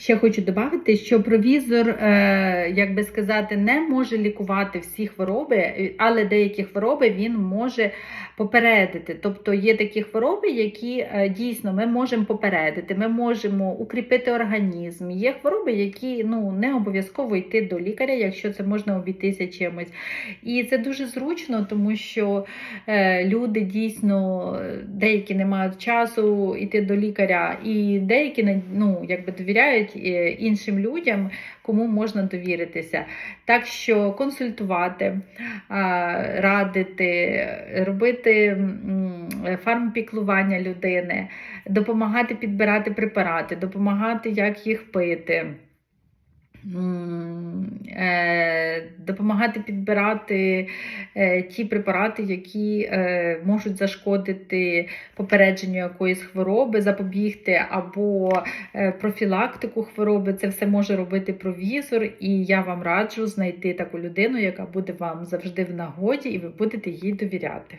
Ще хочу додати, що провізор, е, як би сказати, не може лікувати всі хвороби, але деякі хвороби він може попередити. Тобто є такі хвороби, які е, дійсно ми можемо попередити, ми можемо укріпити організм. Є хвороби, які ну, не обов'язково йти до лікаря, якщо це можна обійтися чимось. І це дуже зручно, тому що е, люди дійсно деякі не мають часу йти до лікаря, і деякі ну, якби довіряють е, іншим людям, кому можна довіритися. Так що консультувати, радити, робити фармпіклування людини, допомагати підбирати препарати, допомагати, як їх пити. Допомагати підбирати е, ті препарати, які е, можуть зашкодити попередженню якоїсь хвороби, запобігти або е, профілактику хвороби. Це все може робити провізор, і я вам раджу знайти таку людину, яка буде вам завжди в нагоді, і ви будете їй довіряти.